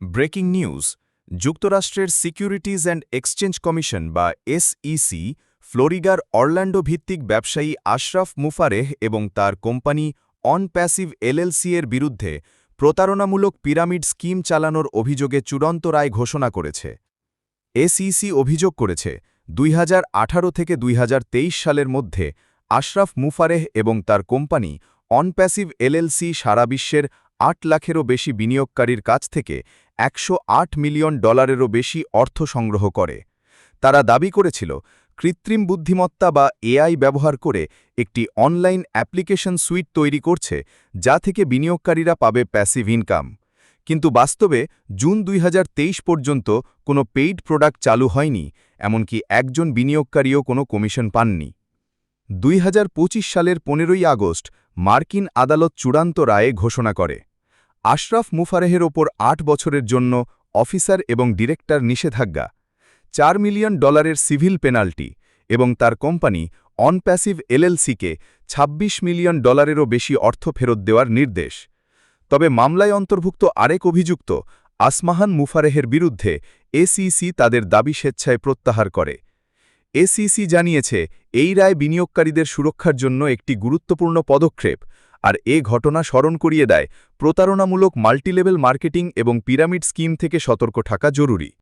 Breaking news, যুক্তরাষ্ট্রের securities and exchange commission বা SEC ফ্লোরিডার অরল্যান্ডো ভিত্তিক ব্যবসায়ী আশরাফ মুফারেহ এবং তার কোম্পানি অন প্যাসিভ এলএলসি এর বিরুদ্ধে প্রতারণামূলক পিরামিড স্কিম চালানোর অভিযোগে চূড়ান্ত রায় ঘোষণা করেছে। এসইসি অভিযোগ করেছে, দুই হাজার আঠারো থেকে দুই হাজার তেইশ সালের মধ্যে আশরাফ মুফারেহ এবং তার কোম্পানি অনপ্যাসিভ এলএলসি সারা বিশ্বের আট লাখেরও বেশি বিনিয়োগকারীর কাছ থেকে একশো আট মিলিয়ন ডলারেরও বেশি অর্থ সংগ্রহ করে। তারা দাবি করেছিল, কৃত্রিম বুদ্ধিমত্তা বা এআই ব্যবহার করে একটি অনলাইন অ্যাপ্লিকেশন সুইট তৈরি করছে, যা থেকে বিনিয়োগকারীরা পাবে প্যাসিভ ইনকাম। কিন্তু বাস্তবে, জুন দুই হাজার তেইশ পর্যন্ত কোনো পেইড প্রোডাক্ট চালু হয়নি, এমনকি একজন বিনিয়োগকারীও কোনো কমিশন পাননি। দুই হাজার পঁচিশ সালের পনেরোই আগস্ট, মার্কিন আদালত চূড়ান্ত রায়ে ঘোষণা করে। আশরাফ মুফারেহের ওপর আট বছরের জন্য অফিসার এবং ডিরেক্টর নিষেধাজ্ঞা, চার মিলিয়ন ডলারের সিভিল পেনাল্টি এবং তার কোম্পানি অনপ্যাসিভ এলএলসিকে ২৬ মিলিয়ন ডলারেরও বেশি অর্থ ফেরত দেওয়ার নির্দেশ। তবে মামলায় অন্তর্ভুক্ত আরেক অভিযুক্ত আসমাহান মুফারেহের বিরুদ্ধে এসিসি তাদের দাবি স্বেচ্ছায় প্রত্যাহার করে। এসিসি জানিয়েছে, এই রায় বিনিয়োগকারীদের সুরক্ষার জন্য একটি গুরুত্বপূর্ণ পদক্ষেপ। আর এ ঘটনা স্মরণ করিয়ে দেয় প্রতারণামূলক মাল্টিলেভেল মার্কেটিং এবং পিরামিড স্কিম থেকে সতর্ক থাকা জরুরি।